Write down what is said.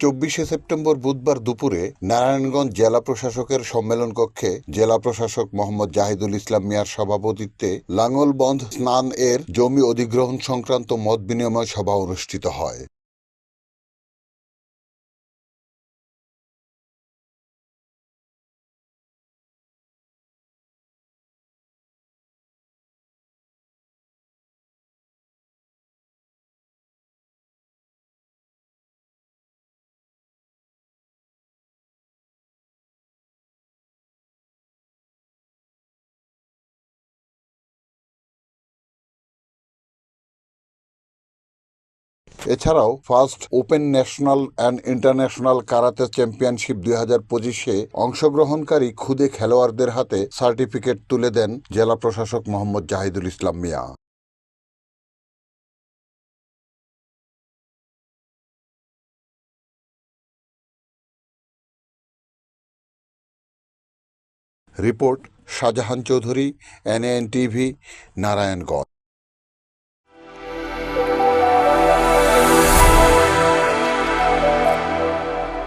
চব্বিশে সেপ্টেম্বর বুধবার দুপুরে নারায়ণগঞ্জ জেলা প্রশাসকের সম্মেলন কক্ষে জেলা প্রশাসক মোহাম্মদ জাহিদুল ইসলাম মিয়ার সভাপতিত্বে লাঙ্গলবন্ধ স্নান এর জমি অধিগ্রহণ সংক্রান্ত মত বিনিময় সভা অনুষ্ঠিত হয়। এছাড়াও first open national and international karate championship দুই হাজার পঁচিশে অংশগ্রহণকারী খুদে খেলোয়াড়দের হাতে সার্টিফিকেট তুলে দেন জেলা প্রশাসক Mohammad Jahidul Islam Mia. Report Shahjahan Chowdhury NN TV, Narayanganj.